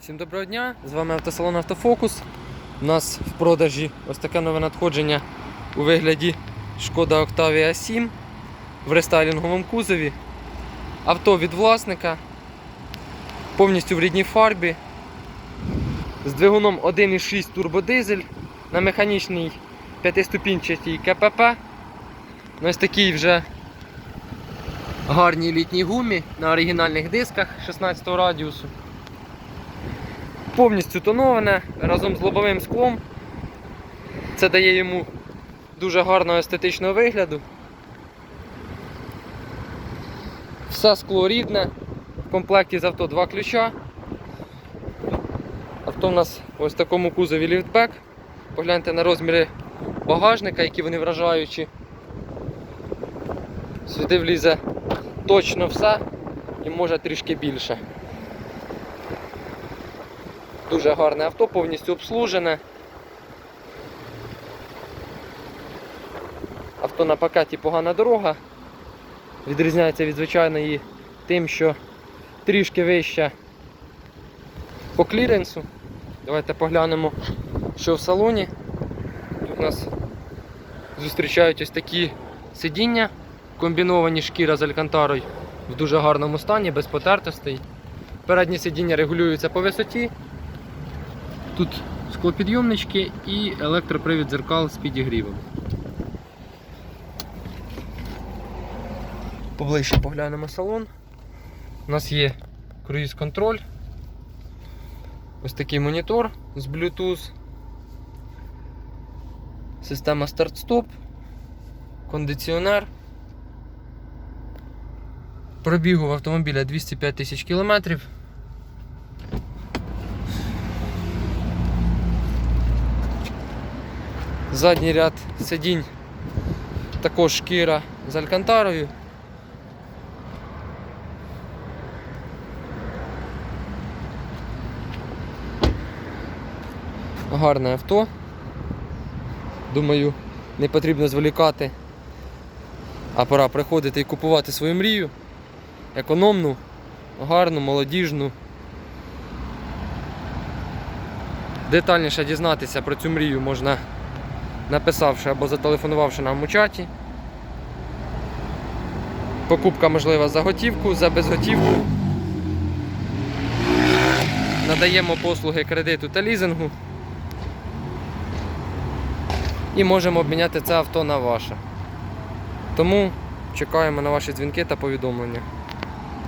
Всім доброго дня! З вами автосалон Автофокус. У нас в продажі ось таке нове надходження у вигляді Шкода Octavia 7 в рестайлінговому кузові. Авто від власника, повністю в рідній фарбі, з двигуном 1,6 турбодизель на механічній 5-ступінчатій КПП. На ось такій вже гарній літній гумі на оригінальних дисках 16 радіусу повністю тоноване разом з лобовим склом. Це дає йому дуже гарного естетичного вигляду. Все скло рідне. В комплекті з авто два ключа. Авто у нас ось в такому кузові ліфтбек. Погляньте на розміри багажника, які вони вражаючі. Сюди влізе точно все і може трішки більше. Дуже гарне авто, повністю обслужене. Авто на пакеті погана дорога. Відрізняється від звичайної тим, що трішки вище по кліренсу. Давайте поглянемо, що в салоні. Тут нас зустрічають ось такі сидіння, комбіновані шкіра з алькантарою в дуже гарному стані, без потертостей. Передні сидіння регулюються по висоті. Тут склопідйомнички і електропривід дзеркал з підігрівом. Поближче поглянемо салон. У нас є круїз-контроль. Ось такий монітор з Bluetooth. Система старт-стоп, кондиціонер. Пробігу в автомобіля 205 тисяч кілометрів. Задній ряд сидінь також шкіра з алькантарою. Гарне авто. Думаю, не потрібно зволікати, а пора приходити і купувати свою мрію. Економну, гарну, молодіжну. Детальніше дізнатися про цю мрію можна написавши або зателефонувавши нам у чаті. Покупка можлива за готівку, за безготівку. Надаємо послуги кредиту та лізингу. І можемо обміняти це авто на ваше. Тому чекаємо на ваші дзвінки та повідомлення.